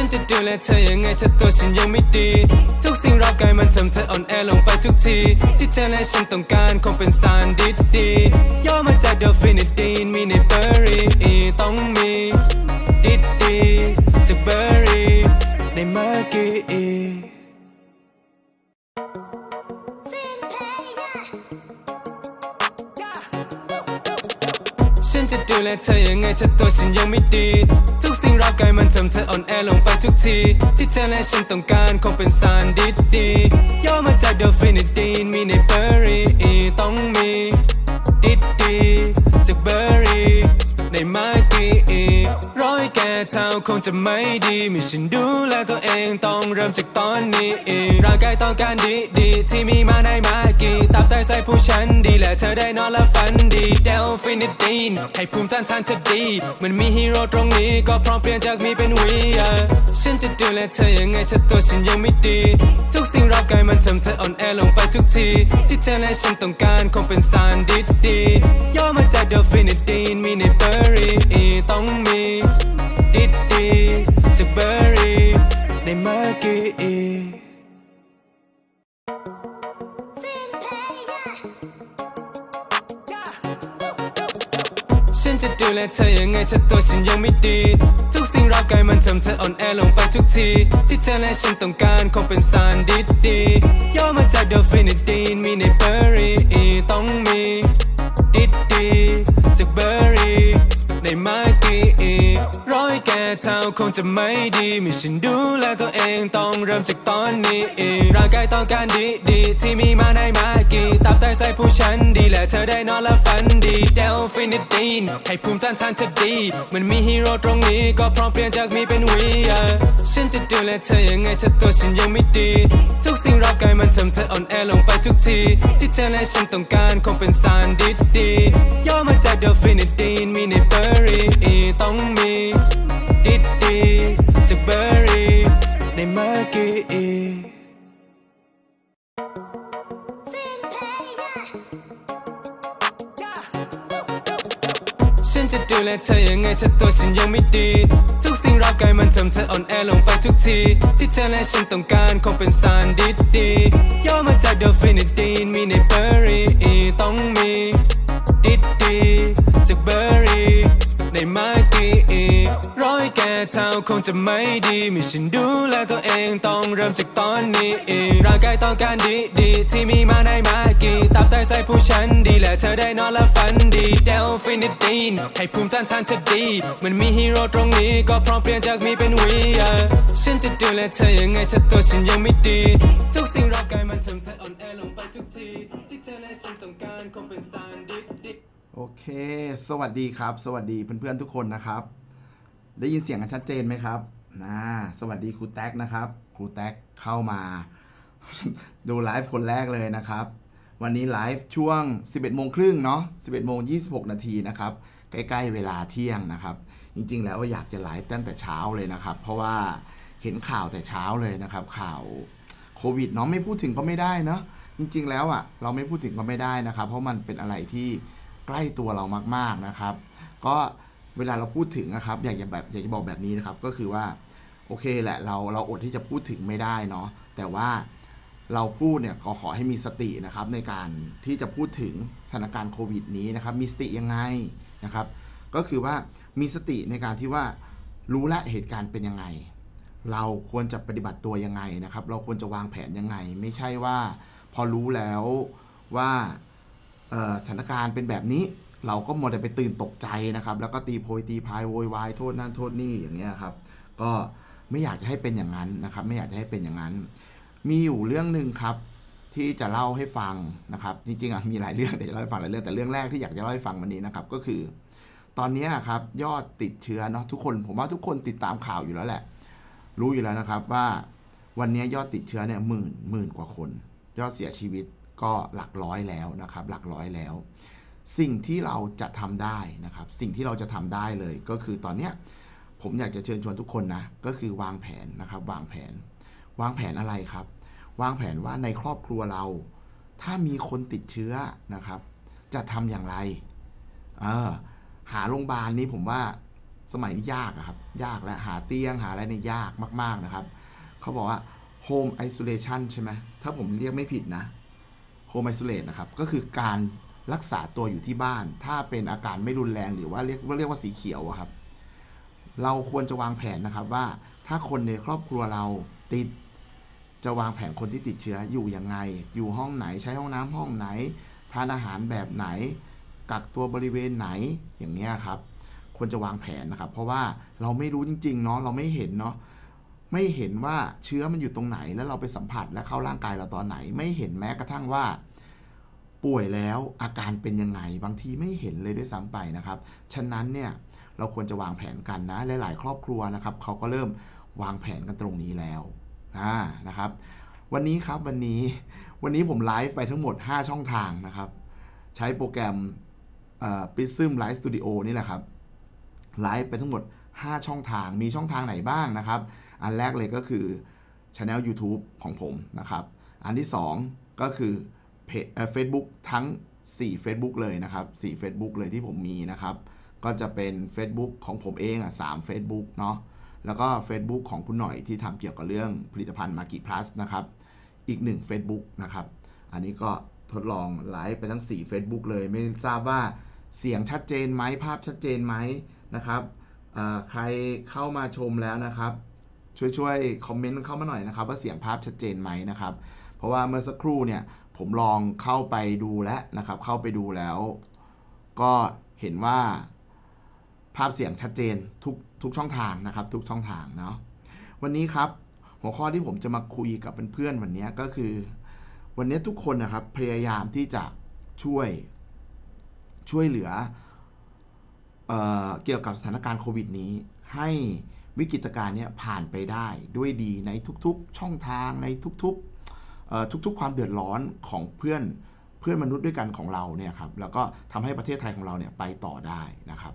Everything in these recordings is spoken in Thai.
ฉันจะดูแลเธอยังไงเธอตัวฉันยังไม่ดี ทุกสิ่งรอบกายมันทำเธออ่อนแอลงไปทุกที ที่เธอและฉันต้องการคงเป็นสารดีดีย่อมาจากเดลฟินิดีนมีในเบอร์รี่ต้องมีดีดีจากเบอร์รี่ในเมื่อกี้ จะดูแลเธอยังไงถ้าตัวฉันยังไม่ดี ทุกสิ่งรอบกายมันทำเธออ่อนแอลงไปทุกที ที่เธอและฉันต้องการคงเป็นสารดีดีๆย่อมาจากเดลฟินิดีนมีในเบอร์รี่ต้องมีดีดีๆจากเบอร์รี่ในมื่อกี้ร้อยแก่เท่าคงจะไม่ดี มีฉันดูแลตัวเองต้องเริ่มจากตอนนี้ร่างกายต้องการดีดีๆที่มีมาในมา กี่ตับไตไส้ผู้ฉันดีและเธอได้นอนและฝันดีเดลฟินิดีนให้ภูมิต้านทานเธอดีเหมันมีฮีโร่ตรงนี้ก็พร้อมเปลี่ยนจากมีเป็นวีฉันจะดูแลเธอยังไงถ้าตัวฉันยังไม่ดี ทุกสิ่งรอบกายมันทำเธออ่อนแอลงไปทุกที ที่เธอและฉันต้องการคงเป็นสารดีดีย่อมาจากเดลฟินิดีนมีในเบอร์รี่ต้องมีดีดีจากเบอร์รี่ จะดูแลเธอยังไงเธอตัวฉันยังไม่ดี ทุกสิ่งรอบกายมันทำเธออ่อนแอลงไปทุกที ที่เธอและฉันต้องการคงเป็นสารดีดีย่อมาจากเดลฟินิดีนมีในเบอร์รี่ต้องมีดีดีจากเบอร์ เท่าคงจะไม่ดีมีฉันดูแลตัวเองต้องเริ่มจากตอนนี้ร่างกายต้องการดีดีๆที่มีมาในมากี่ตับไตไส้ผู้ฉันดีและเธอได้นอนและฝันดีเดลฟินิดีนให้ภูมิต้านทานเธอดีเหมันมีฮีโร่ตรงนี้ก็พร้อมเปลี่ยนจากมีเป็นวีฉันจะดูแลเธอยังไงถ้าตัวฉันยังไม่ดี ทุกสิ่งรอบกายมันทำเธออ่อนแอลงไปทุกที ที่เธอและฉันต้องการคงเป็นสารดีดีๆย่อมาจากเดลฟินิดีนมีในเบอร์รี่ต้อง จะดูแลเธอยังไงเธอตัวฉันยังไม่ดี ทุกสิ่งรอบกายมันทำเธออ่อนแอลงไปทุกที ที่เธอและฉันต้องการคงเป็นสารดีดีย่อมาจากเดลฟินิดีนมีในเบอร์รี่ต้องมีดีดีจากเบอร์รี่ในมา เท่าคงจะไม่ดีมีฉันดูแลตัวเองต้องเริ่มจากตอนนี้ร่างกายต้องการดีดีที่มีมาในมากี่ตับไตไส้ผู้ฉันดีและเธอได้นอนและฝันดีเดลฟินิดีนให้ภูมิต้านทานเธอดีเหมันมีฮีโร่ตรงนี้ก็พร้อมเปลี่ยนจากมีเป็นวีฉันจะดูแลเธอยังไงถ้าตัวฉันยังไม่ดี ทุกสิ่งรอบกายมันทำเธออ่อนแอลงไปทุกทีที่เธอและฉันต้องการคงเป็นสารดีดีโอเค สวัสดีครับ สวัสดีเพื่อนๆทุกคนนะครับ ได้ยินเสียงกันชัดเจนไหมครับนะสวัสดีครูแท็กนะครับ ครูแท็กเข้ามา ดูไลฟ์คนแรกเลยนะครับ วันนี้ไลฟ์ช่วง 11โมงครึ่งเนาะ11โมง26 นาทีนะครับ ใกล้ๆเวลาเที่ยงนะครับ จริงๆ แล้วอยากจะไลฟ์ตั้งแต่เช้าเลยนะครับ เพราะว่าเห็นข่าวแต่เช้าเลยนะครับ ข่าวโควิดเนาะไม่พูดถึงก็ไม่ได้เนาะจริง ๆ แล้วอะเราไม่พูดถึงก็ไม่ได้นะครับ เพราะมันเป็นอะไรที่ใกล้ตัวเรามากๆนะครับ ก็ เวลาเราพูดถึงนะครับ อยากจะแบบอยากจะบอกแบบนี้นะครับ ก็คือว่าโอเคแหละเราเราอดที่จะพูดถึงไม่ได้เนาะแต่ว่าเราพูดเนี่ยขอขอให้มีสตินะครับ ในการที่จะพูดถึงสถานการณ์โควิดนี้นะครับ มีสติยังไงนะครับ ก็คือว่ามีสติในการที่ว่ารู้และเหตุการณ์เป็นยังไง เราควรจะปฏิบัติตัวยังไงนะครับ เราควรจะวางแผนยังไง ไม่ใช่ว่าพอรู้แล้วว่าสถานการณ์เป็นแบบนี้ เราก็หมัวแต่ไปตื่นตกใจนะครับ แล้วก็ตีโพยตีพายโวยวายโทษนั่นโทษนี่อย่างเงี้ยครับ ก็ไม่อยากจะให้เป็นอย่างนั้นนะครับ ไม่อยากจะให้เป็นอย่างนั้น มีอยู่เรื่องหนึ่งครับ ที่จะเล่าให้ฟังนะครับ จริงๆอะมีหลายเรื่องเดี๋ยวจะเล่าให้ฟังหลายเรื่องแต่เรื่องแรกที่อยากจะเล่าให้ฟังวันนี้นะครับ ก็คือ ตอนนี้ครับยอดติดเชื้อเนาะทุกคน ผมว่าทุกคนติดตามข่าวอยู่แล้วแหละ รู้อยู่แล้วนะครับว่าวันนี้ยอดติดเชื้อเนี่ยหมื่นหมื่นกว่าคน ยอดเสียชีวิตก็หลักร้อยแล้วนะครับ หลักร้อยแล้ว สิ่งที่เราจะทำได้นะครับ สิ่งที่เราจะทำได้เลยก็คือตอนเนี้ยผมอยากจะเชิญชวนทุกคนนะก็คือวางแผนนะครับ วางแผน วางแผนอะไรครับ วางแผนว่าในครอบครัวเรา ถ้ามีคนติดเชื้อนะครับ จะทำอย่างไรเออหาโรงพยาบาลนี้ผมว่าสมัยนี้ยากครับ ยากและหาเตียงหาอะไรเนี่ยยากมาก ๆนะครับ เขาบอกว่า home isolation ใช่ไหมถ้าผมเรียกไม่ผิดนะ home isolate นะครับ ก็คือการ รักษาตัวอยู่ที่บ้าน ถ้าเป็นอาการไม่รุนแรงหรือว่าเรียกว่าเรียกว่าสีเขียวอะครับ เราควรจะวางแผนนะครับว่าถ้าคนในครอบครัวเราติดจะวางแผนคนที่ติดเชื้ออยู่ยังไง อยู่ห้องไหนใช้ห้องน้ำห้องไหน ทานอาหารแบบไหน กักตัวบริเวณไหนอย่างเนี้ยครับ ควรจะวางแผนนะครับ เพราะว่าเราไม่รู้จริงๆเนาะเราไม่เห็นเนาะไม่เห็นว่าเชื้อมันอยู่ตรงไหน แล้วเราไปสัมผัสและเข้าร่างกายเราตอนไหน ไม่เห็นแม้กระทั่งว่า ป่วยแล้วอาการเป็นยังไงบางทีไม่เห็นเลยด้วยซ้ำไปนะครับ ฉะนั้นเนี่ยเราควรจะวางแผนกันนะหลาย ๆ ครอบครัวนะครับเขาก็เริ่มวางแผนกันตรงนี้แล้วอ่านะครับ วันนี้ครับวันนี้วันนี้ผมไลฟ์ไปทั้งหมด 5 ช่องทางนะครับ ใช้โปรแกรมปิซึมไลฟ์สตูดิโอนี่แหละครับไลฟ์ไปทั้งหมด 5 ช่องทางมีช่องทางไหนบ้างนะครับ อันแรกเลยก็คือช anel YouTube ของผมนะครับ อันที่ 2 ก็คือ เฟซบุ๊กทั้ง 4 Facebook เลยนะครับ4 Facebook เลยที่ผมมีนะครับ ก็จะเป็น Facebook ของผมเองอะ3 Facebook เนาะแล้วก็ Facebook ของคุณหน่อยที่ทำเกี่ยวกับเรื่องผลิตภัณฑ์มากิพลัสนะครับ อีก 1 Facebook นะครับ อันนี้ก็ทดลองไลฟ์ไปทั้ง 4 Facebook เลย ไม่ทราบว่าเสียงชัดเจนไหมภาพชัดเจนไหมนะครับใครเข้ามาชมแล้วนะครับ ช่วยช่วยคอมเมนต์เข้ามาหน่อยนะครับ ว่าเสียงภาพชัดเจนไหมนะครับ เพราะว่าเมื่อสักครู่เนี่ย ผมลองเข้าไปดูแล้วนะครับ เข้าไปดูแล้ว ก็เห็นว่าภาพเสียงชัดเจนทุกทุกช่องทางนะครับ ทุกช่องทางเนาะวันนี้ครับ หัวข้อที่ผมจะมาคุยกับเพื่อนๆวันนี้ก็คือ วันนี้ทุกคนนะครับพยายามที่จะช่วยช่วยเหลือเออเกี่ยวกับสถานการณ์โควิดนี้ ให้วิกฤตการณ์นี้ผ่านไปได้ด้วยดีในทุกๆช่องทางในทุกๆ ทุกๆ ความเดือดร้อนของเพื่อนเพื่อนมนุษย์ด้วยกันของเราเนี่ยครับแล้วก็ทำให้ประเทศไทยของเราเนี่ยไปต่อได้นะครับ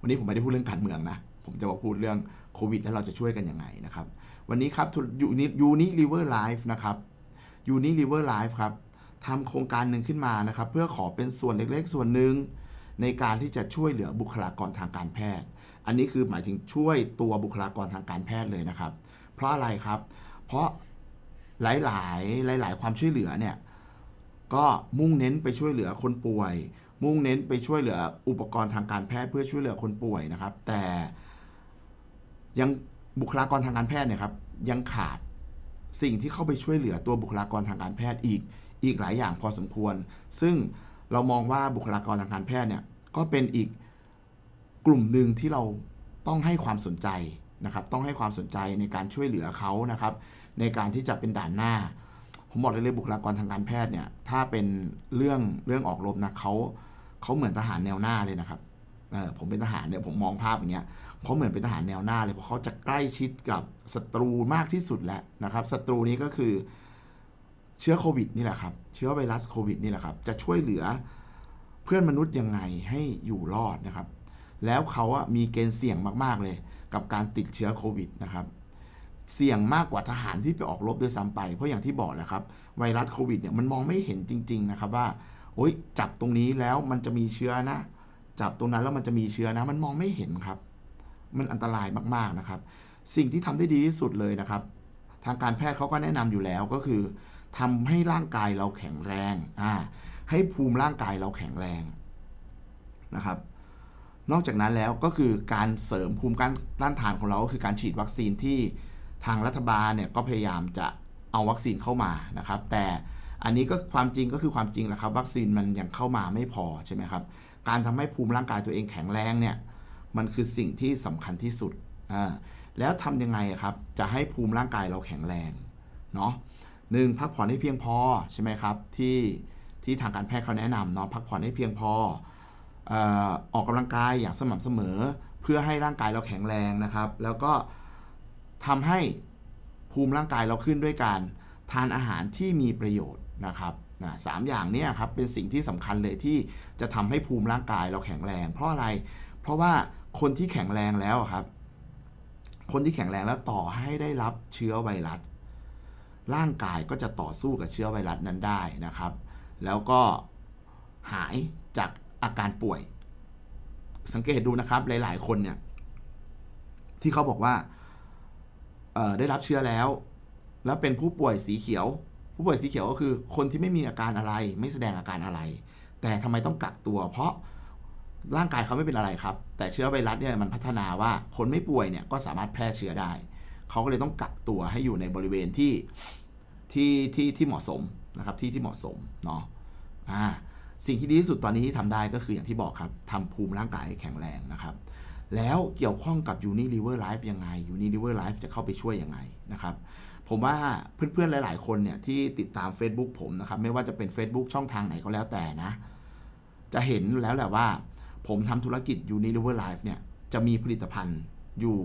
วันนี้ผมไม่ได้พูดเรื่องการเมืองนะผมจะมาพูดเรื่องโควิด แล้วเราจะช่วยกันยังไงนะครับวันนี้ครับยูนิยูนิลิเวอร์ไลฟ์นะครับยูนิลิเวอร์ไลฟ์ครับทำโครงการหนึ่งขึ้นมานะครับ เพื่อขอเป็นส่วนเล็กๆ ส่วนหนึ่งในการที่จะช่วยเหลือบุคลากรทางการแพทย์ อันนี้คือหมายถึงช่วยตัวบุคลากรทางการแพทย์เลยนะครับ เพราะอะไรครับ เพราะ หลายๆหลายๆความช่วยเหลือเนี่ยก็มุ่งเน้นไปช่วยเหลือคนป่วย มุ่งเน้นไปช่วยเหลืออุปกรณ์ทางการแพทย์เพื่อช่วยเหลือคนป่วยนะครับ แต่ยังบุคลากรทางการแพทย์เนี่ยครับยังขาดสิ่งที่เข้าไปช่วยเหลือตัวบุคลากรทางการแพทย์อีกอีกหลายอย่างพอสมควร ซึ่งเรามองว่าบุคลากรทางการแพทย์เนี่ยก็เป็นอีกกลุ่มหนึ่งที่เราต้องให้ความสนใจนะครับ ต้องให้ความสนใจในการช่วยเหลือเขานะครับ ในการที่จะเป็นด่านหน้า ผมบอกเลยเลยบุคลากรทางการแพทย์เนี่ยถ้าเป็นเรื่องเรื่องออกรบนะเขาเขาเหมือนทหารแนวหน้าเลยนะครับเออผมเป็นทหารเนี่ยผมมองภาพอย่างเงี้ยเขาเหมือนเป็นทหารแนวหน้าเลยเพราะเขาจะใกล้ชิดกับศัตรูมากที่สุดแล้วนะครับศัตรูนี้ก็คือเชื้อโควิดนี่แหละครับ เชื้อไวรัสโควิดนี่แหละครับ จะช่วยเหลือเพื่อนมนุษย์ยังไงให้อยู่รอดนะครับ แล้วเขาอะมีเกณฑ์เสี่ยงมาก ๆ เลย กับการติดเชื้อโควิดนะครับ เสี่ยงมากกว่าทหารที่ไปออกรบด้วยซ้ำไป เพราะอย่างที่บอกแหละครับ ไวรัสโควิดเนี่ยมันมองไม่เห็นจริง ๆ นะครับว่าโอ๊ยจับตรงนี้แล้วมันจะมีเชื้อนะ จับตรงนั้นแล้วมันจะมีเชื้อนะ มันมองไม่เห็นครับ มันอันตรายมากๆนะครับ สิ่งที่ทำได้ดีที่สุดเลยนะครับ ทางการแพทย์เขาก็แนะนำอยู่แล้วก็คือทำให้ร่างกายเราแข็งแรงอ่าให้ภูมิร่างกายเราแข็งแรงนะครับ นอกจากนั้นแล้วก็คือการเสริมภูมิต้านทานของเราก็คือการฉีดวัคซีนที่ ทางรัฐบาลเนี่ยก็พยายามจะเอาวัคซีนเข้ามานะครับ แต่อันนี้ก็ความจริงก็คือความจริงแหละครับ วัคซีนมันยังเข้ามาไม่พอใช่ไหมครับ การทำให้ภูมิร่างกายตัวเองแข็งแรงเนี่ยมันคือสิ่งที่สำคัญที่สุดอ่าแล้วทำยังไงครับจะให้ภูมิร่างกายเราแข็งแรงเนาะหนึ่งพักผ่อนให้เพียงพอใช่ไหมครับที่ที่ทางการแพทย์เขาแนะนำเนาะพักผ่อนให้เพียงพออ่อออกกำลังกายอย่างสม่ำเสมอ เพื่อให้ร่างกายเราแข็งแรงนะครับ แล้วก็ ทำให้ภูมิร่างกายเราขึ้นด้วยการทานอาหารที่มีประโยชน์นะครับนะสามอย่างนี้ครับเป็นสิ่งที่สำคัญเลยที่จะทำให้ภูมิร่างกายเราแข็งแรง เพราะอะไร เพราะว่าคนที่แข็งแรงแล้วครับ คนที่แข็งแรงแล้วต่อให้ได้รับเชื้อไวรัส ร่างกายก็จะต่อสู้กับเชื้อไวรัสนั้นได้นะครับ แล้วก็หายจากอาการป่วย สังเกตดูนะครับหลาย ๆ คนเนี่ยที่เขาบอกว่า ได้รับเชื้อแล้ว แล้วเป็นผู้ป่วยสีเขียว ผู้ป่วยสีเขียวก็คือ คนที่ไม่มีอาการอะไร ไม่แสดงอาการอะไร แต่ทำไมต้องกักตัว เพราะร่างกายเขาไม่เป็นอะไรครับ แต่เชื้อไวรัสเนี่ยมันพัฒนาว่าคนไม่ป่วยเนี่ยก็สามารถแพร่เชื้อได้ เขาก็เลยต้องกักตัวให้อยู่ในบริเวณที่ที่ที่ที่เหมาะสมนะครับที่ที่เหมาะสมเนาะอ่าสิ่งที่ดีที่สุดตอนนี้ที่ทำได้ก็คืออย่างที่บอกครับทำภูมิร่างกายแข็งแรงนะครับ แล้วเกี่ยวข้องกับ Unilever Life ยังไง Unilever Life จะเข้าไปช่วยยังไงนะครับผมว่าเพื่อนๆ หลาย ๆ คนเนี่ยที่ติดตาม Facebook ผมนะครับไม่ว่าจะเป็น Facebook ช่องทางไหนก็แล้วแต่นะ จะเห็นแล้วแหละว่า ผมทำธุรกิจ Unilever Life เนี่ยจะมีผลิตภัณฑ์อยู่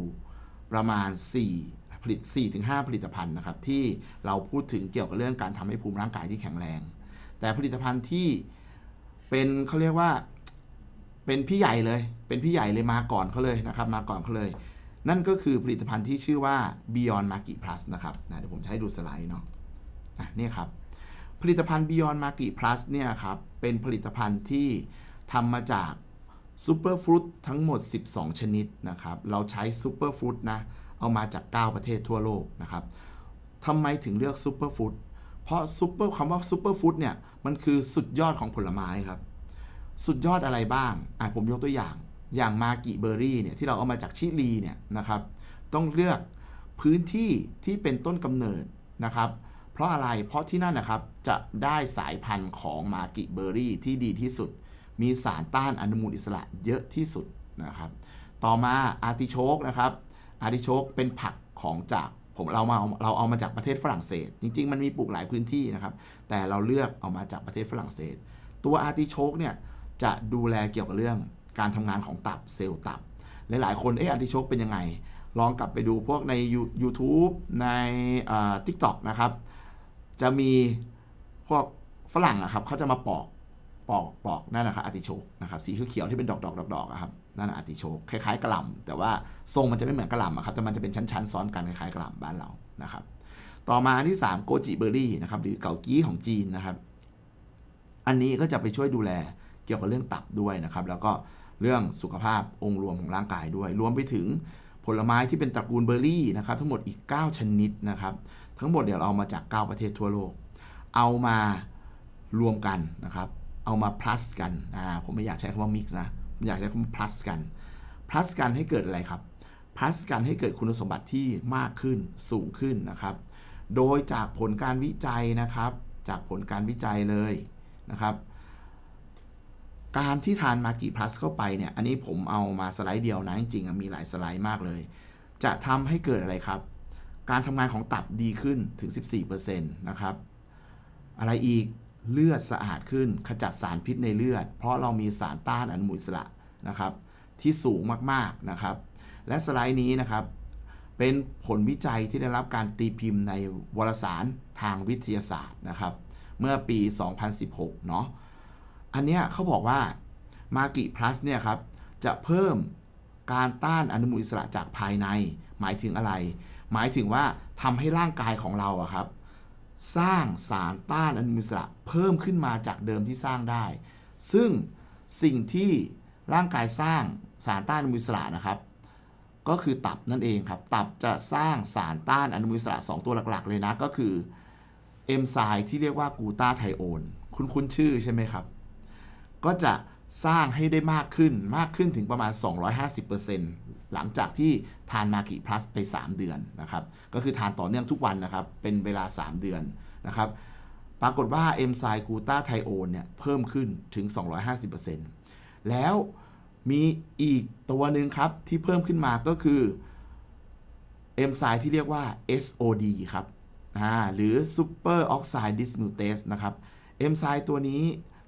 ประมาณ 4 ผลิต 4-5 ผลิตภัณฑ์นะครับที่เราพูดถึงเกี่ยวกับเรื่องการทำให้ภูมิร่างกายที่แข็งแรง แต่ผลิตภัณฑ์ที่เป็นเขาเรียกว่า เป็นพี่ใหญ่เลย เป็นพี่ใหญ่เลยมาก่อนเขาเลยนะครับ มาก่อนเขาเลย นั่นก็คือผลิตภัณฑ์ที่ชื่อว่า Beyond Maki Plus นะครับนะเดี๋ยวผมจะให้ดูสไลด์เนาะอะนี่ครับ ผลิตภัณฑ์ Beyond Maki Plus เนี่ยครับ เป็นผลิตภัณฑ์ที่ทำมาจากซูเปอร์ฟรุตทั้งหมด 12 ชนิดนะครับ เราใช้ซูเปอร์ฟรุตนะ เอามาจาก 9 ประเทศทั่วโลกนะครับทำไมถึงเลือกซูเปอร์ฟรุตเพราะซูเปอร์คำว่าซูเปอร์ฟรุตเนี่ย มันคือสุดยอดของผลไม้ครับ สุดยอดอะไรบ้างอะผมยกตัวอย่าง อย่างมากิเบอร์รี่เนี่ยที่เราเอามาจากชิลีเนี่ยนะครับต้องเลือกพื้นที่ที่เป็นต้นกำเนิดนะครับเพราะอะไรเพราะที่นั่นนะครับจะได้สายพันธุ์ของมากิเบอร์รี่ที่ดีที่สุด มีสารต้านอนุมูลอิสระเยอะที่สุดนะครับต่อมาอาร์ติโชกนะครับอาร์ติโชกเป็นผักของจากผมเรามาเราเอามาจากประเทศฝรั่งเศส จริง ๆ มันมีปลูกหลายพื้นที่นะครับ แต่เราเลือกเอามาจากประเทศฝรั่งเศส ตัวอาร์ติโชกเนี่ย จะดูแลเกี่ยวกับเรื่องการทำงานของตับเซลล์ตับ หลาย ๆ คนเอออาร์ติโชกเป็นยังไง ลองกลับไปดูพวกใน YouTube ในทิกตอกนะครับ จะมีพวกฝรั่งอะครับเขาจะมาปอกปอกปอกนั่นนะครับอาติโชกนะครับสีเขียวๆที่เป็นดอกดอกดอกดอกอะครับนั่นนะอาติโชกคล้ายๆกระหล่ำแต่ว่าทรงมันจะไม่เหมือนกระหล่ำอะครับแต่มันจะเป็นชั้นๆซ้อนกันคล้ายๆกระหล่ำบ้านเรานะครับ ต่อมาอันที่ 3 โกจิเบอร์รี่นะครับหรือเกากี้ของจีนนะครับ อันนี้ก็จะไปช่วยดูแล กี่ยวกับเรื่องตับด้วยนะครับ แล้วก็เรื่องสุขภาพองค์รวมของร่างกายด้วย รวมไปถึงผลไม้ที่เป็นตระกูลเบอร์รี่นะครับ ทั้งหมดอีก 9 ชนิดนะครับ ทั้งหมดเดี๋ยวเราเอามาจาก 9 ประเทศทั่วโลก เอามารวมกันนะครับ เอามา plus กันอ่าผมไม่อยากใช้คำว่า mix นะผมอยากใช้คำว่า plus กัน plus กันให้เกิดอะไรครับ plus กันให้เกิดคุณสมบัติที่มากขึ้นสูงขึ้นนะครับ โดยจากผลการวิจัยนะครับ จากผลการวิจัยเลยนะครับ การที่ทานมากิพลัสเข้าไปเนี่ย อันนี้ผมเอามาสไลด์เดียวนะ จริงๆมีหลายสไลด์มากเลย จะทำให้เกิดอะไรครับ การทำงานของตับดีขึ้นถึง 14%นะครับ อะไรอีกเลือดสะอาดขึ้นขจัดสารพิษในเลือด เพราะเรามีสารต้านอนุมูลอิสระนะครับ ที่สูงมากๆนะครับ และสไลด์นี้นะครับ เป็นผลวิจัยที่ได้รับการตีพิมพ์ในวารสารทางวิทยาศาสตร์นะครับ เมื่อปี 2016 เนาะ อันเนี้ยเขาบอกว่ามากิพลัสเนี่ยครับจะเพิ่มการต้านอนุมูลอิสระจากภายใน หมายถึงอะไร หมายถึงว่าทำให้ร่างกายของเราอะครับ สร้างสารต้านอนุมูลอิสระเพิ่มขึ้นมาจากเดิมที่สร้างได้ ซึ่งสิ่งที่ร่างกายสร้างสารต้านอนุมูลอิสระนะครับ ก็คือตับนั่นเองครับ ตับจะสร้างสารต้านอนุมูลอิสระ 2 ตัวหลักๆ เลยนะก็คือเอนไซม์ที่เรียกว่ากูตาไทโอน คุ้นๆชื่อใช่ไหมครับ ก็จะสร้างให้ได้มากขึ้นมากขึ้นถึงประมาณ 250%หลังจากที่ทานมากิพลัสไป 3 เดือนนะครับ ก็คือทานต่อเนื่องทุกวันนะครับ เป็นเวลา 3 เดือนนะครับ ปรากฏว่าเอนไซม์กูตาไทโอนเนี่ยเพิ่มขึ้นถึง 250%แล้วมีอีกตัวหนึ่งครับที่เพิ่มขึ้นมาก็คือเอนไซม์ที่เรียกว่า SOD ครับหรือ Super Oxide Dismutase นะครับเอนไซม์ตัวนี้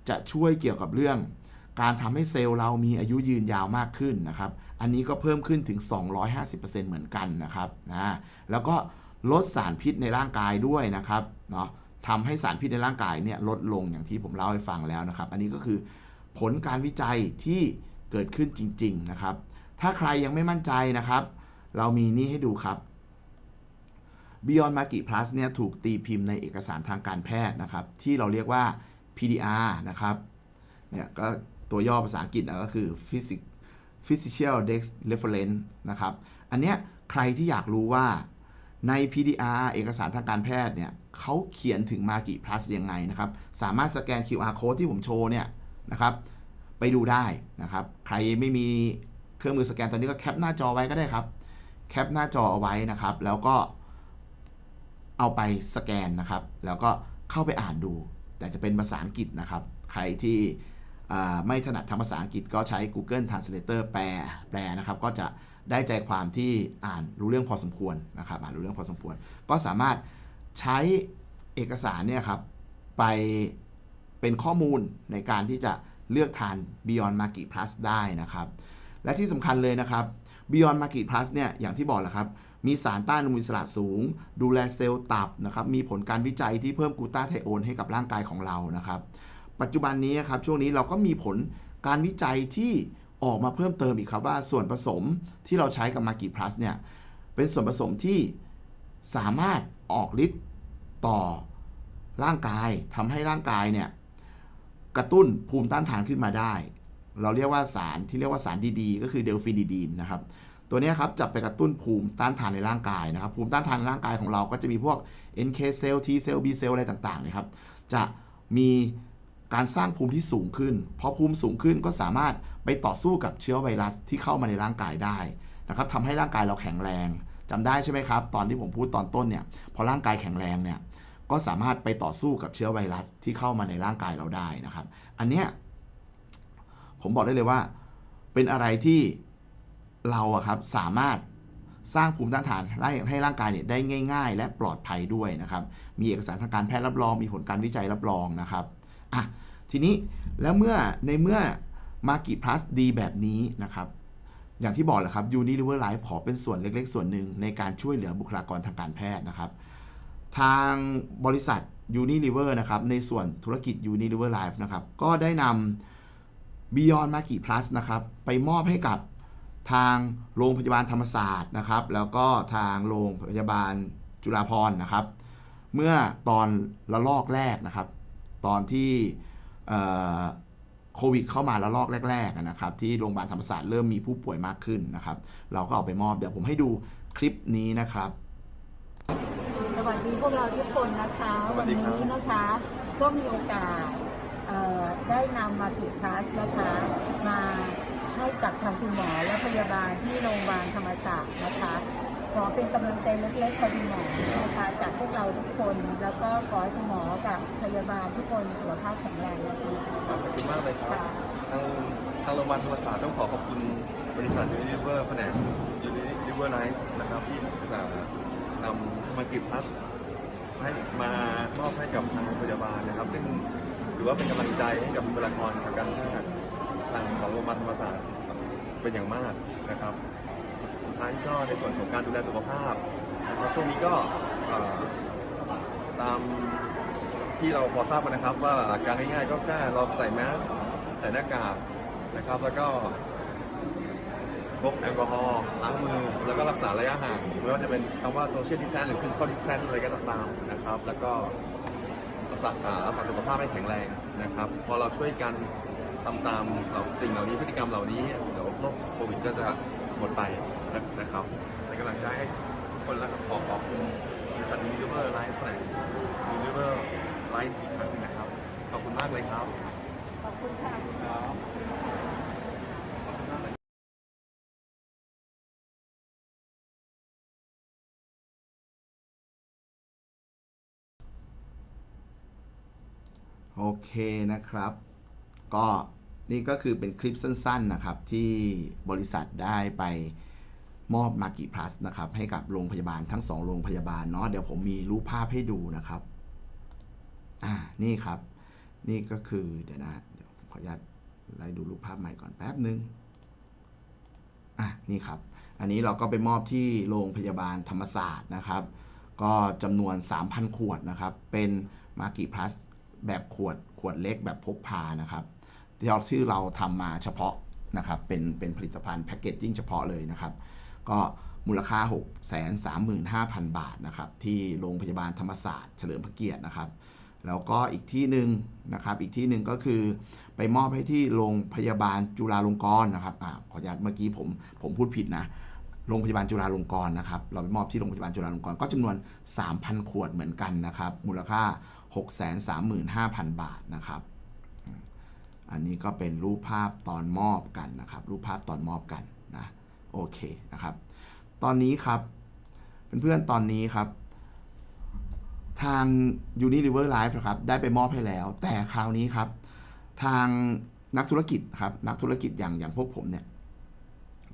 จะช่วยเกี่ยวกับเรื่อง การทำให้เซลล์เรามีอายุยืนยาวมากขึ้นนะครับ อันนี้ก็เพิ่มขึ้นถึง 250%เหมือนกันนะครับนะแล้วก็ลดสารพิษในร่างกายด้วยนะครับเนาะทำให้สารพิษในร่างกายเนี่ยลดลงอย่างที่ผมเล่าให้ฟังแล้วนะครับ อันนี้ก็คือผลการวิจัยที่เกิดขึ้นจริง ๆนะครับ ถ้าใครยังไม่มั่นใจนะครับ เรามีนี่ให้ดูครับ Beyond Maki Plus เนี่ยถูกตีพิมพ์ในเอกสารทางการแพทย์นะครับ ที่เราเรียกว่า PDR นะครับ เนี่ยก็ตัวย่อภาษาอังกฤษนะก็คือ Physic Physical Dex Reference นะครับ อันเนี้ยใครที่อยากรู้ว่าใน PDR เอกสารทางการแพทย์เนี่ยเขาเขียนถึง m a g i Plus ยังไงนะครับ สามารถสแกน QR code ที่ผมโชว์เนี่ยนะครับไปดูได้นะครับ ใครไม่มีเครื่องมือสแกนตอนนี้ก็แคปหน้าจอไว้ก็ได้ครับ แคปหน้าจอเอาไว้นะครับ แล้วก็เอาไปสแกนนะครับ แล้วก็เข้าไปอ่านดู แต่จะเป็นภาษาอังกฤษนะครับ ใครที่ไม่ถนัดทางภาษาอังกฤษก็ใช้ Google Translator แปลแปลนะครับ ก็จะได้ใจความที่อ่านรู้เรื่องพอสมควรนะครับ อ่านรู้เรื่องพอสมควร ก็สามารถใช้เอกสารเนี่ยครับไปเป็นข้อมูลในการที่จะเลือกทาน Beyond Market Plus ได้นะครับ และที่สำคัญเลยนะครับ Beyond Market Plus เนี่ยอย่างที่บอกแหละครับ มีสารต้านอนุมูลอิสระสูง ดูแลเซลล์ตับนะครับ มีผลการวิจัยที่เพิ่มกูตาไทโอนให้กับร่างกายของเรานะครับ ปัจจุบันนี้ครับช่วงนี้เราก็มีผลการวิจัยที่ออกมาเพิ่มเติมอีกครับว่าส่วนผสมที่เราใช้กับ Market Plus เนี่ยเป็นส่วนผสมที่สามารถออกฤทธิ์ต่อร่างกายทำให้ร่างกายเนี่ยกระตุ้นภูมิต้านทานขึ้นมาได้ เราเรียกว่าสารที่เรียกว่าสารดีๆ ก็คือเดลฟินิดีนนะครับ ตัวนี้ครับจะไปกระตุ้นภูมิต้านทานในร่างกายนะครับ ภูมิต้านทานในร่างกายของเราก็จะมีพวก NK เซลล์ T เซลล์ B เซลล์อะไรต่างๆนะครับ จะมีการสร้างภูมิที่สูงขึ้น พอภูมิสูงขึ้นก็สามารถไปต่อสู้กับเชื้อไวรัสที่เข้ามาในร่างกายได้นะครับทำให้ร่างกายเราแข็งแรงจำได้ใช่ไหมครับ ตอนที่ผมพูดตอนต้นเนี่ย พอร่างกายแข็งแรงเนี่ย ก็สามารถไปต่อสู้กับเชื้อไวรัสที่เข้ามาในร่างกายเราได้นะครับ อันเนี้ยผมบอกได้เลยว่าเป็นอะไรที่ เราอะครับสามารถสร้างภูมิต้านทานให้ให้ร่างกายเนี่ยได้ง่าย ๆ และปลอดภัยด้วยนะครับ มีเอกสารทางการแพทย์รับรอง มีผลการวิจัยรับรองนะครับอะทีนี้แล้วเมื่อในเมื่อมากิพลัสดีแบบนี้นะครับ อย่างที่บอกแหละครับ Unilever Life ขอเป็นส่วนเล็ก ๆ ส่วนหนึ่งในการช่วยเหลือบุคลากรทางการแพทย์นะครับ ทางบริษัท Unilever นะครับ ในส่วนธุรกิจ Unilever Life นะครับ ก็ได้นำ Beyond m a g i Plus นะครับ ไปมอบให้กับ ทางโรงพยาบาลธรรมศาสตร์นะครับ แล้วก็ทางโรงพยาบาลจุฬาภรณ์นะครับ เมื่อตอนระลอกแรกนะครับ ตอนที่เอ่อโควิดเข้ามาระลอกแรกๆอะนะครับที่โรงพยาบาลธรรมศาสตร์เริ่มมีผู้ป่วยมากขึ้นนะครับ เราก็เอาไปมอบเดี๋ยวผมให้ดูคลิปนี้นะครับ สวัสดีพวกเราทุกคนนะคะสวัวัสนดีนี้ครับนะคะก็มีโอกาสเอ่อได้นำมาถึงคลาสนะคะมา ให้กับทางคุณหมอและพยาบาลที่โรงพยาบาลธรรมศาสตร์นะคะขอเป็นกำลังใจเล็กๆกับคุณหมอนะคะจากพวกเราทุกคน แล้วก็ขอให้คุณหมอกับพยาบาลทุกคนสุขภาพแข็งแรงนะคะครับขอบคุณมากเลยครับค่ะทางทางโรงพยาบาลธรรมศาสตร์ต้องขอขอบคุณบริษัท Unilever แผนก Unilever Nice นะครับที่อุตส่าห์นำมากิพลัสให้มามอบให้กับทางโรงพยาบาลนะครับ ซึ่งถือว่าเป็นกำลังใจให้กับบุคลากรทางการแพทย์ ทางของโรงพยาบาลธรรมศาสตร์เป็นอย่างมากนะครับสุดท้ายก็ในส่วนของการดูแลสุขภาพนะครับช่วงนี้ก็ตามที่เราพอทราบกันนะครับ ว่าหลักการง่ายๆก็แค่เราใส่แมสใส่หน้ากากนะครับ แล้วก็พกแอลกอฮอล์ล้างมือแล้วก็รักษาระยะห่างไม่ว่าจะเป็นคำว่า social distance หรือ physical distance อะไรก็ตามนะครับ แล้วก็รักษาสุขภาพให้แข็งแรงนะครับ พอเราช่วยกัน ทำตามเราสิ่งเหล่านี้พฤติกรรมเหล่านี้เดี๋ยวโรคโควิดก็จะหมดไปนะครับเป็นกำลังใจให้ทุกคนและขอขอบคุณบริษัท Unilever Life แหล่ง Unilever Life อีกครั้งหนึ่งนะครับ ขอบคุณมากเลยครับ ขอบคุณค่ะครับโอเคนะครับ ก็นี่ก็คือเป็นคลิปสั้นๆนะครับที่บริษัทได้ไปมอบมากิพลัสนะครับให้กับโรงพยาบาลทั้ง 2 โรงพยาบาลเนาะเดี๋ยวผมมีรูปภาพให้ดูนะครับอ่านี่ครับ นี่ก็คือเดี๋ยวนะเดี๋ยวผมขออนุญาตไล่ดูรูปภาพใหม่ก่อนแป๊บนึงอะนี่ครับ อันนี้เราก็ไปมอบที่โรงพยาบาลธรรมศาสตร์นะครับ ก็จำนวน 3,000 ขวดนะครับ เป็นมากิพลัสแบบขวดขวดเล็กแบบพกพานะครับ ที่เราที่เราทำมาเฉพาะนะครับเป็นเป็นผลิตภัณฑ์แพคเกจจิ้งเฉพาะเลยนะครับ ก็มูลค่า 6 3 5 0 0 0 บาทนะครับที่โรงพยาบาลธรรมศาสตร์เฉลิมพระเกียรตินะครับ แล้วก็อีกที่หนึ่งนะครับอีกที่หนึ่งก็คือไปมอบให้ที่โรงพยาบาลจุฬาลงกรณ์นะครับอ่าขออนุญาตเมื่อกี้ผมผมพูดผิดนะโรงพยาบาลจุฬาลงกรณ์นะครับเราไปมอบที่โรงพยาบาลจุฬาลงกรณ์ก็จำนวน 3,000 ขวดเหมือนกันนะครับมูลค่า 635,000 บาทนะครับ อันนี้ก็เป็นรูปภาพตอนมอบกันนะครับ รูปภาพตอนมอบกันนะโอเคนะครับ ตอนนี้ครับเพื่อนๆตอนนี้ครับ ทาง Unilever Life นะครับได้ไปมอบให้แล้ว แต่คราวนี้ครับ ทางนักธุรกิจครับนักธุรกิจอย่างอย่างพวกผมเนี่ย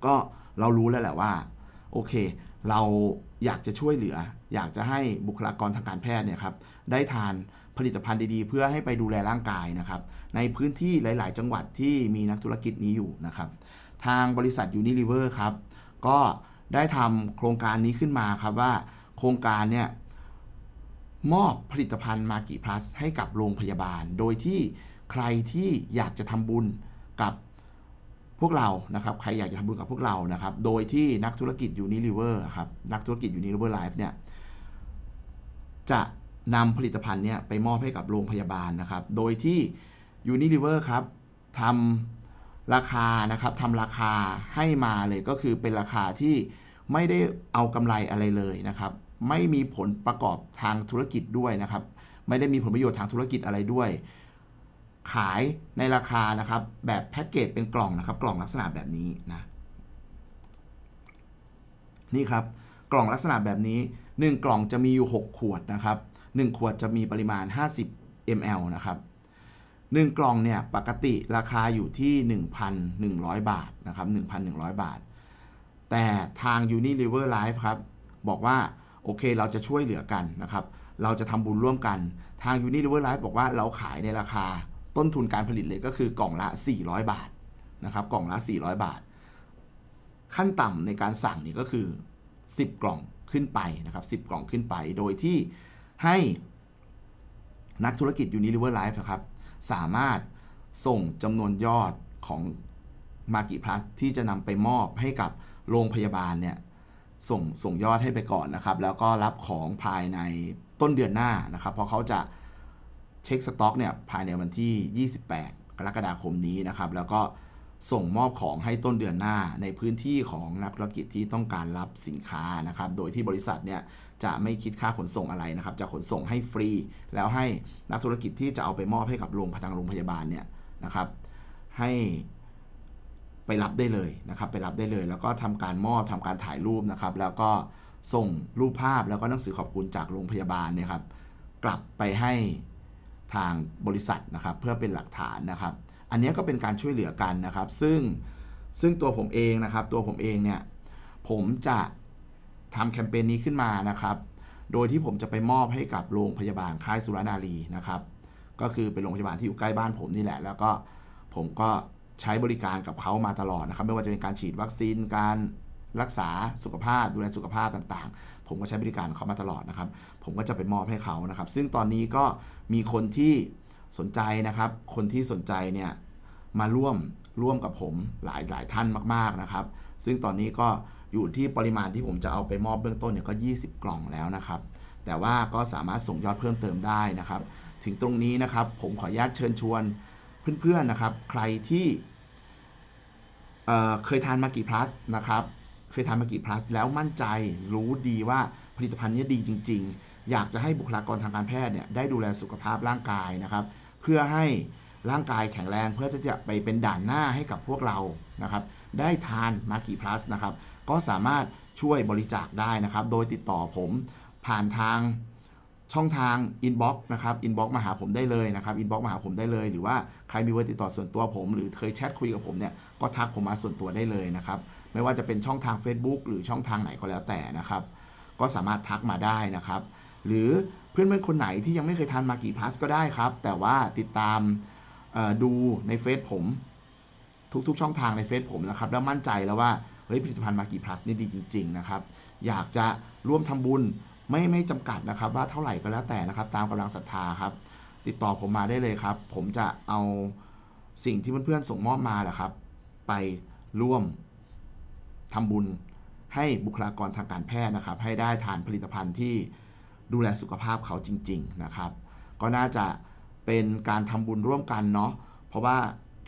ก็เรารู้แล้วแหละว่า โอเค เราอยากจะช่วยเหลือ อยากจะให้บุคลากรทางการแพทย์เนี่ยครับ ได้ทาน ผลิตภัณฑ์ดีๆ เพื่อให้ไปดูแลร่างกายนะครับ ในพื้นที่หลาย ๆ จังหวัดที่มีนักธุรกิจนี้อยู่นะครับ ทางบริษัท Unilever ครับ ก็ได้ทำโครงการนี้ขึ้นมาครับว่าโครงการเนี่ยมอบผลิตภัณฑ์มากิพลัสให้กับโรงพยาบาล โดยที่ใครที่อยากจะทำบุญกับพวกเรานะครับ ใครอยากจะทำบุญกับพวกเรานะครับ โดยที่นักธุรกิจ Unilever ครับ นักธุรกิจ Unilever Life เนี่ย จะ นำผลิตภัณฑ์เนี่ยไปมอบให้กับโรงพยาบาลนะครับ โดยที่ Unilever ครับทำราคานะครับทำราคาให้มาเลยก็คือเป็นราคาที่ไม่ได้เอากำไรอะไรเลยนะครับ ไม่มีผลประกอบทางธุรกิจด้วยนะครับ ไม่ได้มีผลประโยชน์ทางธุรกิจอะไรด้วย ขายในราคานะครับ แบบแพ็กเกจเป็นกล่องนะครับ กล่องลักษณะแบบนี้นะนี่ครับกล่องลักษณะแบบนี้ 1 กล่องจะมีอยู่ 6 ขวดนะครับ 1 ขวดจะมีปริมาณ 50 ml นะครับ 1 กล่องเนี่ยปกติราคาอยู่ที่ 1,100 บาทนะครับ 1,100 บาท แต่ทาง Unilever Life ครับ บอกว่า โอเคเราจะช่วยเหลือกันนะครับ เราจะทำบุญร่วมกัน ทาง Unilever Life บอกว่าเราขายในราคาต้นทุนการผลิตเลยก็คือกล่องละ 400 บาทนะครับ กล่องละ 400 บาท ขั้นต่ำในการสั่งนี่ก็คือ 10 กล่องขึ้นไปนะครับ 10 กล่องขึ้นไป โดยที่ ให้นักธุรกิจ Unilever Life นะครับ สามารถส่งจำนวนยอดของมากิพลัสที่จะนำไปมอบให้กับโรงพยาบาลเนี่ยส่งส่งยอดให้ไปก่อนนะครับ แล้วก็รับของภายในต้นเดือนหน้านะครับ เพราะเขาจะเช็คสต็อกเนี่ยภายในวันที่ 28 กรกฎาคมนี้นะครับ แล้วก็ส่งมอบของให้ต้นเดือนหน้าในพื้นที่ของนักธุรกิจที่ต้องการรับสินค้านะครับ โดยที่บริษัทเนี่ย จะไม่คิดค่าขนส่งอะไรนะครับ จะขนส่งให้ฟรี แล้วให้นักธุรกิจที่จะเอาไปมอบให้กับโรงพยาบาลโรงพยาบาลเนี่ยนะครับให้ไปรับได้เลยนะครับ ไปรับได้เลย แล้วก็ทำการมอบทำการถ่ายรูปนะครับ แล้วก็ส่งรูปภาพแล้วก็หนังสือขอบคุณจากโรงพยาบาลเนี่ยครับ กลับไปให้ทางบริษัทนะครับ เพื่อเป็นหลักฐานนะครับ อันนี้ก็เป็นการช่วยเหลือกันนะครับ ซึ่งซึ่งตัวผมเองนะครับ ตัวผมเองเนี่ยผมจะ ทำแคมเปญนี้ขึ้นมานะครับ โดยที่ผมจะไปมอบให้กับโรงพยาบาลค่ายสุรนารีนะครับ ก็คือเป็นโรงพยาบาลที่อยู่ใกล้บ้านผมนี่แหละ แล้วก็ผมก็ใช้บริการกับเขามาตลอดนะครับ ไม่ว่าจะเป็นการฉีดวัคซีนการรักษาสุขภาพดูแลสุขภาพต่างๆ ผมก็ใช้บริการเขามาตลอดนะครับ ผมก็จะไปมอบให้เขานะครับ ซึ่งตอนนี้ก็มีคนที่สนใจนะครับ คนที่สนใจเนี่ยมาร่วมร่วมกับผมหลายหลายท่านมาก ๆนะครับ ซึ่งตอนนี้ก็ อยู่ที่ปริมาณที่ผมจะเอาไปมอบเบื้องต้นเนี่ยก็ 20 กล่องแล้วนะครับ แต่ว่าก็สามารถส่งยอดเพิ่มเติมได้นะครับ ถึงตรงนี้นะครับผมขออนุญาตเชิญชวนเพื่อนๆนะครับ ใครที่เเคยทานมากี่พลัสนะครับ เคยทานมากี่พลัสแล้วมั่นใจรู้ดีว่าผลิตภัณฑ์นี้ดีจริง ๆ อยากจะให้บุคลากรทางการแพทย์เนี่ยได้ดูแลสุขภาพร่างกายนะครับ เพื่อให้ร่างกายแข็งแรงเพื่อที่จะไปเป็นด่านหน้าให้กับพวกเรานะครับ ได้ทานมากี่พลัสนะครับ ก็สามารถช่วยบริจาคได้นะครับ โดยติดต่อผมผ่านทางช่องทาง inbox นะครับ inbox มาหาผมได้เลยนะครับ inbox มาหาผมได้เลย หรือว่าใครมีเบอร์ติดต่อส่วนตัวผม หรือเคยแชทคุยกับผมเนี่ย ก็ทักผมมาส่วนตัวได้เลยนะครับ ไม่ว่าจะเป็นช่องทาง Facebook หรือช่องทางไหนก็แล้วแต่นะครับ ก็สามารถทักมาได้นะครับ หรือเพื่อนๆคนไหนที่ยังไม่เคยทานมากี่พัสก็ได้ครับ แต่ว่าติดตามดูในเฟซผม ทุกๆ ช่องทางในเฟซผมนะครับ แล้วมั่นใจแล้วว่า เฮ้ยผลิตภัณฑ์มากี่พลัสนี่ดีจริง ๆ นะครับ อยากจะร่วมทำบุญไม่ไม่จำกัดนะครับ ว่าเท่าไหร่ก็แล้วแต่นะครับ ตามกำลังศรัทธาครับ ติดต่อผมมาได้เลยครับ ผมจะเอาสิ่งที่เพื่อนๆส่งมอบมาแหละครับ ไปร่วมทำบุญให้บุคลากรทางการแพทย์นะครับ ให้ได้ทานผลิตภัณฑ์ที่ดูแลสุขภาพเขาจริง ๆนะครับ ก็น่าจะเป็นการทำบุญร่วมกันเนาะเพราะว่า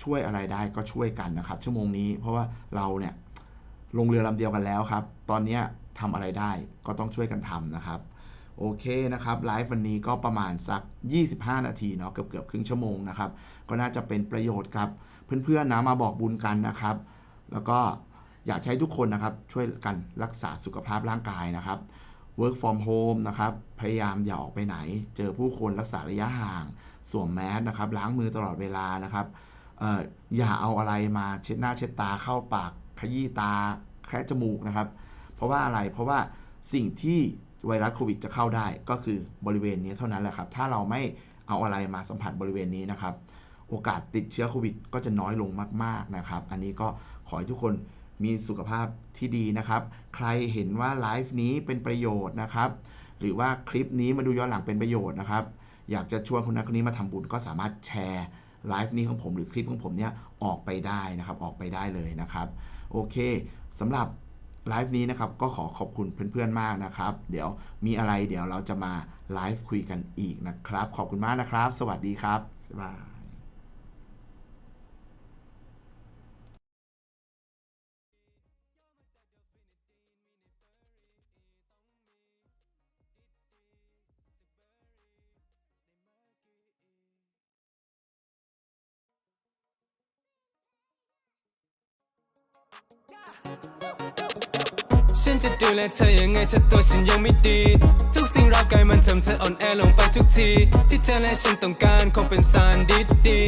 ช่วยอะไรได้ก็ช่วยกันนะครับ ชั่วโมงนี้เพราะว่าเราเนี่ย ลงเรือลำเดียวกันแล้วครับ ตอนนี้ยทำอะไรได้ก็ต้องช่วยกันทำนะครับ โอเคนะครับไลฟ์วันนี้ก็ประมาณสัก 25 นาทีเนาะเกือบเกือบครึ่งชั่วโมงนะครับ ก็น่าจะเป็นประโยชน์กับเพื่อนๆนะมาบอกบุญกันนะครับ แล้วก็อยากให้ทุกคนนะครับช่วยกันรักษาสุขภาพร่างกายนะครับ work from home นะครับ พยายามอย่าออกไปไหน เจอผู้คนรักษาระยะห่าง สวมแมสนะครับ ล้างมือตลอดเวลานะครับอออย่าเอาอะไรมาเช็ดหน้าเช็ดตาเข้าปาก ขยี้ตาแคะจมูกนะครับ เพราะว่าอะไรเพราะว่าสิ่งที่ไวรัสโควิดจะเข้าได้ก็คือบริเวณนี้เท่านั้นแหละครับ ถ้าเราไม่เอาอะไรมาสัมผัสบริเวณนี้นะครับ โอกาสติดเชื้อโควิดก็จะน้อยลงมากๆนะครับ อันนี้ก็ขอให้ทุกคนมีสุขภาพที่ดีนะครับ ใครเห็นว่าไลฟ์นี้เป็นประโยชน์นะครับ หรือว่าคลิปนี้มาดูย้อนหลังเป็นประโยชน์นะครับ อยากจะชวนคนนั้นคนนี้มาทำบุญก็สามารถแชร์ไลฟ์นี้ของผมหรือคลิปของผมเนี่ยออกไปได้นะครับ ออกไปได้เลยนะครับ โอเคสำหรับไลฟ์นี้นะครับก็ขอขอบคุณเพื่อนๆมากนะครับ เดี๋ยวมีอะไรเดี๋ยวเราจะมาไลฟ์คุยกันอีกนะครับ ขอบคุณมากนะครับ สวัสดีครับบ๊ายบาย ฉันจะดูแลเธอยังไงเธอตัวฉันยังไม่ดี ทุกสิ่งรอบกายมันทำเธออ่อนแอลงไปทุกที ที่เธอและฉันต้องการคงเป็นสารดีดี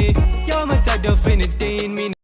ย่อมาจากเดฟินิทีนมี